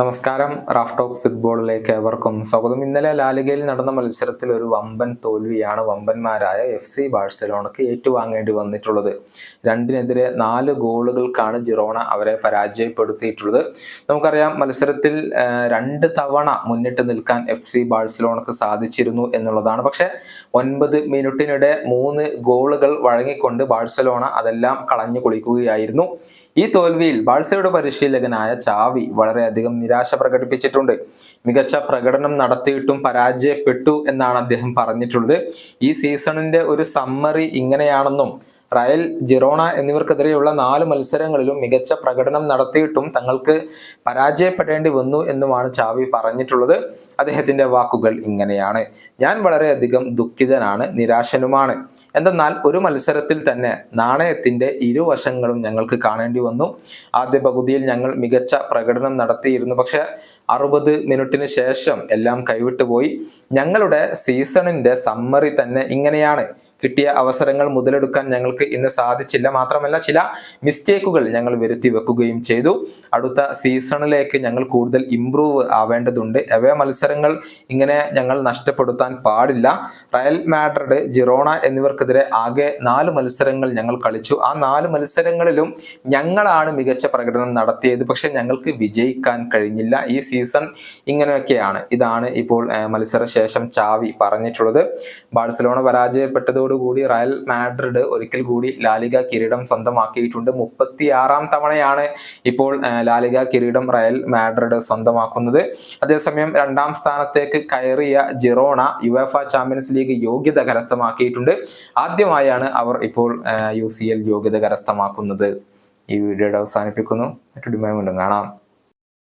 നമസ്കാരം. Raf talks ഫുട്ബോളിലേക്ക് ഏവർക്കും സ്വാഗതം. ഇന്നലെ ലാലിഗയിൽ നടന്ന മത്സരത്തിൽ ഒരു വമ്പൻ തോൽവിയാണ് വമ്പന്മാരായ എഫ് സി ബാഴ്സലോണക്ക് ഏറ്റുവാങ്ങേണ്ടി വന്നിട്ടുള്ളത്. രണ്ടിനെതിരെ നാല് ഗോളുകൾക്കാണ് ജിറോണ അവരെ പരാജയപ്പെടുത്തിയിട്ടുള്ളത്. നമുക്കറിയാം മത്സരത്തിൽ രണ്ട് തവണ മുന്നിട്ട് നിൽക്കാൻ എഫ് സി ബാഴ്സലോണക്ക് സാധിച്ചിരുന്നു എന്നുള്ളതാണ്. പക്ഷെ ഒൻപത് മിനിറ്റിനിടെ മൂന്ന് ഗോളുകൾ വഴങ്ങിക്കൊണ്ട് ബാഴ്സലോണ അതെല്ലാം കളഞ്ഞു കുളിക്കുകയായിരുന്നു. ഈ തോൽവിയിൽ ബാഴ്സയുടെ പരിശീലകനായ ചാവി വളരെയധികം നിരാശ പ്രകടിപ്പിച്ചിട്ടുണ്ട്. മികച്ച പ്രകടനം നടത്തിയിട്ടും പരാജയപ്പെട്ടു എന്നാണ് അദ്ദേഹം പറഞ്ഞിട്ടുള്ളത്. ഈ സീസണിന്റെ ഒരു സമ്മറി ഇങ്ങനെയാണെന്നും റയൽ ജിറോണ എന്നിവർക്കെതിരെയുള്ള നാല് മത്സരങ്ങളിലും മികച്ച പ്രകടനം നടത്തിയിട്ടും തങ്ങൾക്ക് പരാജയപ്പെടേണ്ടി വന്നു എന്നുമാണ് ചാവി പറഞ്ഞിട്ടുള്ളത്. അദ്ദേഹത്തിന്റെ വാക്കുകൾ ഇങ്ങനെയാണ്. ഞാൻ വളരെയധികം ദുഃഖിതനാണ് നിരാശനുമാണ്. എന്തെന്നാൽ ഒരു മത്സരത്തിൽ തന്നെ നാണയത്തിന്റെ ഇരുവശങ്ങളും ഞങ്ങൾക്ക് കാണേണ്ടി വന്നു. ആദ്യ പകുതിയിൽ ഞങ്ങൾ മികച്ച പ്രകടനം നടത്തിയിരുന്നു. പക്ഷെ അറുപത് മിനിറ്റിന് ശേഷം എല്ലാം കൈവിട്ടുപോയി. ഞങ്ങളുടെ സീസണിന്റെ സമ്മറി തന്നെ ഇങ്ങനെയാണ്. കിട്ടിയ അവസരങ്ങൾ മുതലെടുക്കാൻ ഞങ്ങൾക്ക് ഇന്ന് സാധിച്ചില്ല. മാത്രമല്ല ചില മിസ്റ്റേക്കുകൾ ഞങ്ങൾ വരുത്തി വെക്കുകയും ചെയ്തു. അടുത്ത സീസണിലേക്ക് ഞങ്ങൾ കൂടുതൽ ഇംപ്രൂവ് ആവേണ്ടതുണ്ട്. അവയ മത്സരങ്ങൾ ഇങ്ങനെ ഞങ്ങൾ നഷ്ടപ്പെടുത്താൻ പാടില്ല. റയൽ മാഡ്രിഡ് ജിറോണ എന്നിവർക്കെതിരെ ആകെ നാല് മത്സരങ്ങൾ ഞങ്ങൾ കളിച്ചു. ആ നാല് മത്സരങ്ങളിലും ഞങ്ങളാണ് മികച്ച പ്രകടനം നടത്തിയത്. പക്ഷെ ഞങ്ങൾക്ക് വിജയിക്കാൻ കഴിഞ്ഞില്ല. ഈ സീസൺ ഇങ്ങനെയൊക്കെയാണ്. ഇതാണ് ഇപ്പോൾ മത്സരശേഷം ചാവി പറഞ്ഞിട്ടുള്ളത്. ബാഴ്സലോണ പരാജയപ്പെട്ടതോടുകൂടി റയൽ മാഡ്രിഡ് ഒരിക്കൽ കൂടി ലാലിക കിരീടം സ്വന്തമാക്കിയിട്ടുണ്ട്. മുപ്പത്തിയാറാം തവണയാണ് ഇപ്പോൾ ലാലിക കിരീടം റയൽ മാഡ്രിഡ് സ്വന്തമാക്കുന്നത്. അതേസമയം രണ്ടാം സ്ഥാനത്തേക്ക് കയറിയ ജിറോണ യുവേഫ ചാമ്പ്യൻസ് ലീഗ് യോഗ്യത കരസ്ഥമാക്കിയിട്ടുണ്ട്. ആദ്യമായാണ് അവർ ഇപ്പോൾ യു യോഗ്യത കരസ്ഥമാക്കുന്നത്. ഈ വീഡിയോയുടെ അവസാനിപ്പിക്കുന്നു. മറ്റൊരു കാണാം.